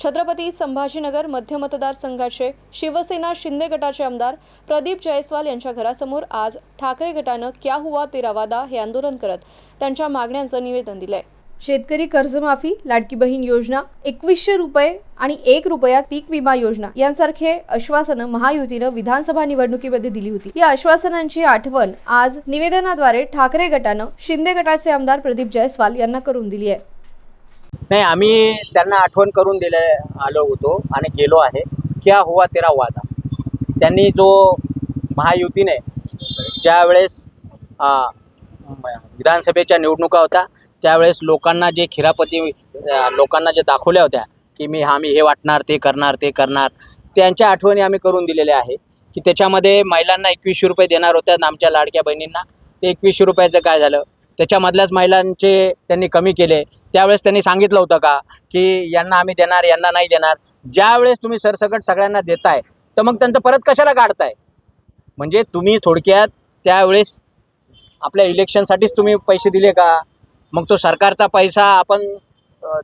छत्रपती संभाजीनगर मध्य मतदारसंघाचे शिवसेना शिंदे गटाचे आमदार प्रदीप जयस्वाल यांच्या घरासमोर आज ठाकरे गटानं क्या हुआ तेरा वादा हे आंदोलन करत त्यांच्या मागण्यांचं निवेदन दिलंय. शेतकरी कर्जमाफी लाडकी बहीण योजना एकवीसशे रुपये आणि एक रुपयात पीक विमा योजना यांसारखे आश्वासनं महायुतीनं विधानसभा निवडणुकीमध्ये दिली होती. या आश्वासनांची आठवण आज निवेदनाद्वारे ठाकरे गटानं शिंदे गटाचे आमदार प्रदीप जयस्वाल यांना करून दिली आहे. नाही आम्ही त्यांना आठवण करून दिले आलो होतो आणि गेलो आहे. क्या हुआ तेरा वादा. त्यांनी जो महायुतीने ज्या वेळेस विधानसभेच्या निवडणुका होत्या त्यावेळेस लोकांना जे खिरापती लोकांना जे दाखवल्या होत्या की मी आम्ही हे वाटणार ते करणार ते करणार त्यांच्या आठवणी आम्ही करून दिलेल्या आहे की त्याच्यामध्ये महिलांना एकवीसशे रुपये देणार होत्या आणि आमच्या लाडक्या बहिणींना. ते एकवीसशे रुपयाचं काय झालं? त्याच्यामधल्याच महिलांचे त्यांनी कमी केले. त्यावेळेस त्यांनी सांगितलं होतं का की यांना आम्ही देणार यांना नाही देणार. ज्यावेळेस तुम्ही सरसकट सगळ्यांना देताय तर मग त्यांचं परत कशाला काढताय? म्हणजे तुम्ही थोडक्यात त्यावेळेस आपल्या इलेक्शनसाठीच तुम्ही पैसे दिले का? मग तो सरकारचा पैसा आपण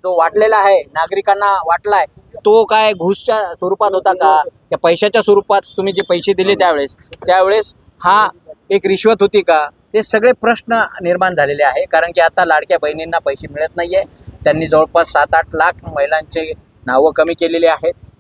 जो वाटलेला आहे नागरिकांना वाटलाय तो काय घुसच्या स्वरूपात होता का? त्या पैशाच्या स्वरूपात तुम्ही जे पैसे दिले त्यावेळेस त्यावेळेस हा एक रिश्वत होती का? हे सगळे प्रश्न निर्माण झालेले आहे. कारण की आता लाडक्या बहिणींना पैसे मिळत नाही आहे त्यांनी जवळपास सात आठ लाख महिलांचे नावं कमी केलेली आहेत.